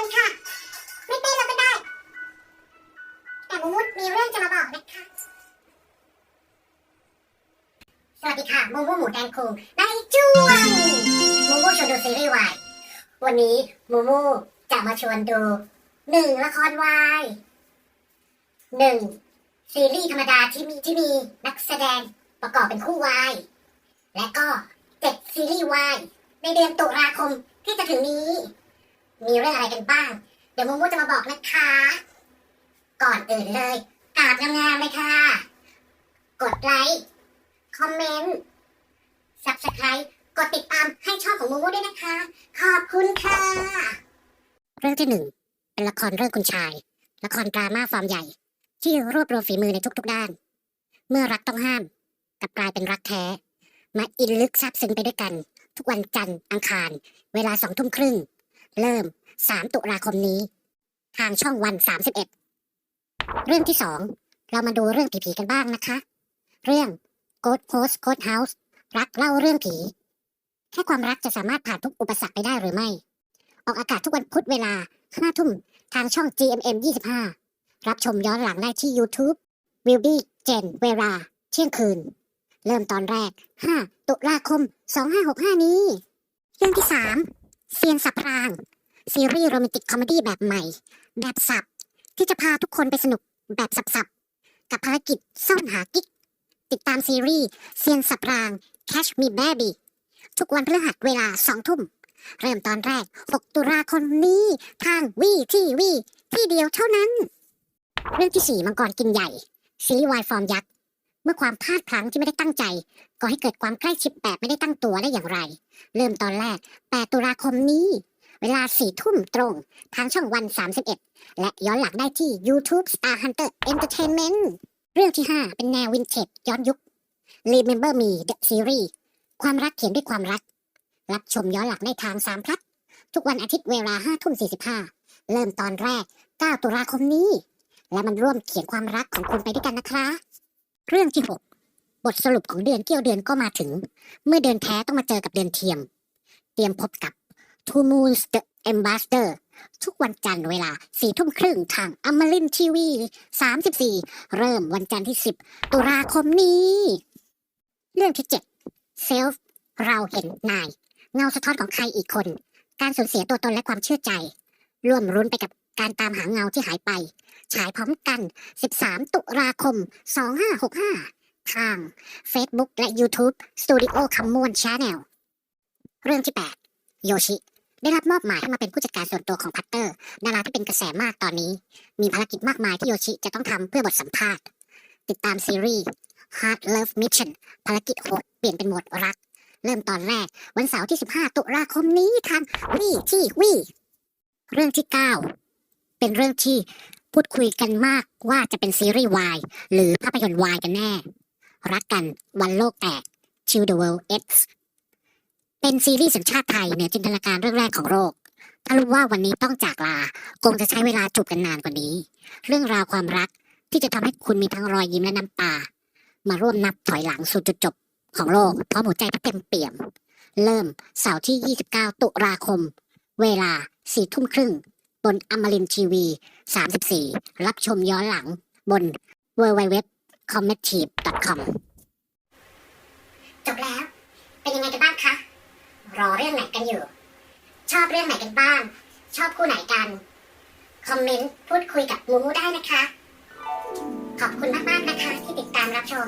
ันค่ะ ไม่เต้นเราก็ได้ แต่มูมูมีเรื่องจะมาบอกนะคะ สวัสดีค่ะ มูมูหมูแดงคูในจ้วงมูมูชวนดูซีรีส์วาย วันนี้มูมูจะมาชวนดูหนึ่งละครวายหนึ่งซีรีส์ธรรมดาที่มีที่มีนักแสดงประกอบเป็นคู่วาย และก็เจ็ดซีรีส์วายในเดือนตุลาคมที่จะถึงนี้ มีเรื่องอะไรกันบ้าง เดี๋ยวมูมูจะมาบอกนะคะ ก่อนอื่นเลยกราบงามๆเลยค่ะ กดไลค์ คอมเมนต์ subscribe กดติดตามให้ช่องของมูมูด้วยนะคะ ขอบคุณค่ะ เรื่องที่หนึ่งเป็นละครเรื่องคุณชาย ละครดราม่าฟอร์มใหญ่ ที่รวบรวมฝีมือในทุกๆด้าน เมื่อรักต้องห้ามกลับกลายเป็นรักแท้ มาอินลึกซาบซึ้งไปด้วยกัน ทุกวันจันทร์อังคาร เวลาสองทุ่มครึ่ง เริ่ม 3 ตุลาคมนี้ ทางช่องวัน 31 เรื่องที่สองเรามาดูเรื่องผีๆกันบ้างนะคะ เรื่อง Ghost Host Ghost House รักเล่าเรื่องผี แค่ความรักจะสามารถผ่านทุกอุปสรรคไปได้หรือไม่ ออกอากาศทุกวันพุธเวลา5ทุ่มทางช่อง GMM 25 รับชมย้อนหลังได้ที่ YouTube Will be Gen เวลาเที่ยงคืน เริ่มตอนแรก 5 ตุลาคม 2565 นี้ เรื่องที่ 3 เซียนสับราง ซีรีส์โรแมนติกคอมเมดี้แบบใหม่ แบบสับ ที่จะพาทุกคนไปสนุกแบบสับๆ กับภารกิจซ่อนหากิ๊ก ติดตามซีรีส์เซียนสับราง Catch Me Baby ทุกวันพฤหัสเวลาสองทุ่ม เริ่มตอนแรก 6 ตุลาคมนี้ ทางวีทีวีที่เดียวเท่านั้น เรื่องที่ 4 มังกรกินใหญ่ ซีรีส์วายฟอร์มยักษ์ เมื่อความพลาดพลั้งที่ไม่ได้ตั้งใจก็ให้เกิดความใกล้ชิดแบบไม่ได้ตั้งตัวได้อย่างไร เริ่มตอนแรก 8 ตุลาคมนี้ เวลา 4 ทุ่มตรง ทางช่องวัน 31 และย้อนหลังได้ที่ YouTube Star Hunter Entertainment เรื่องที่ 5 เป็นแนววินเทจย้อนยุค Remember Me The Series ความรักเขียนด้วยความรัก รับชมย้อนหลังได้ทาง3พลัด ทุกวันอาทิตย์เวลา5ทุ่ม45 เริ่มตอนแรก 9 ตุลาคมนี้ และมันร่วมเขียนความรักของคุณไปด้วยกันนะคะ เรื่องที่ 6 บทสรุปของเดือนเกี่ยวเดือนก็มาถึง เมื่อเดือนแท้ต้องมาเจอกับเดือนเทียม เตรียมพบกับ Two Moons The Ambassador ทุกวันจันทร์เวลา4ทุ่มครึ่งทางอมรินทีวี34เริ่มวันจันทร์ที่10ตุลาคมนี้ เรื่องที่7 Self เราเห็นนาย เงาสะท้อนของใครอีกคน การสูญเสียตัวตนและความเชื่อใจ ร่วมรุ้นไปกับ การตามหาเงาที่หายไป ฉายพร้อมกัน 13 ตุลาคม 2565 ทาง Facebook และ YouTube Studio คำมวน Channel เรื่องที่ 8 โยชิได้รับมอบหมายให้มาเป็นผู้จัดการส่วนตัวของพัตเตอร์ ดาราที่เป็นกระแสมากตอนนี้ มีภารกิจมากมายที่โยชิจะต้องทำเพื่อบทสัมภาษณ์ ติดตามซีรีส์ Hard Love Mission ภารกิจโหดเปลี่ยนเป็นโหมดรัก เริ่มตอนแรก วันเสาร์ที่ 15 ตุลาคมนี้ทางวีที่วีเรื่องที่ 9 เป็นเรื่องที่พูดคุยกันมากว่าจะเป็นซีรีส์วายหรือภาพยนตร์วายกันแน่ รักกันวันโลกแตก Chill the World X เป็นซีรีส์สัญชาติไทยเหนือจินตนาการเรื่องแรกของโลกถ้ารู้ว่าวันนี้ต้องจากลาคงจะใช้เวลาจูบกันนานกว่านี้ เรื่องราวความรักที่จะทำให้คุณมีทั้งรอยยิ้มและน้ำตา มาร่วมนับถอยหลังสู่จุดจบของโลกพร้อมหัวใจที่เต็มเปี่ยม เริ่มเสาร์ที่ 29 ตุลาคม เวลา4ทุ่มครึ่ง บนอมรินทีวี 34 รับชมย้อนหลังบน w w w c o m m e t i v e c o m จบแล้ว เป็นยังไงกันบ้างคะ รอเรื่องไหนกันอยู่ ชอบเรื่องไหนกันบ้าง ชอบคู่ไหนกัน คอมเมนต์พูดคุยกับมูมูได้นะคะ ขอบคุณมาก ๆ นะคะที่ติดตามรับชม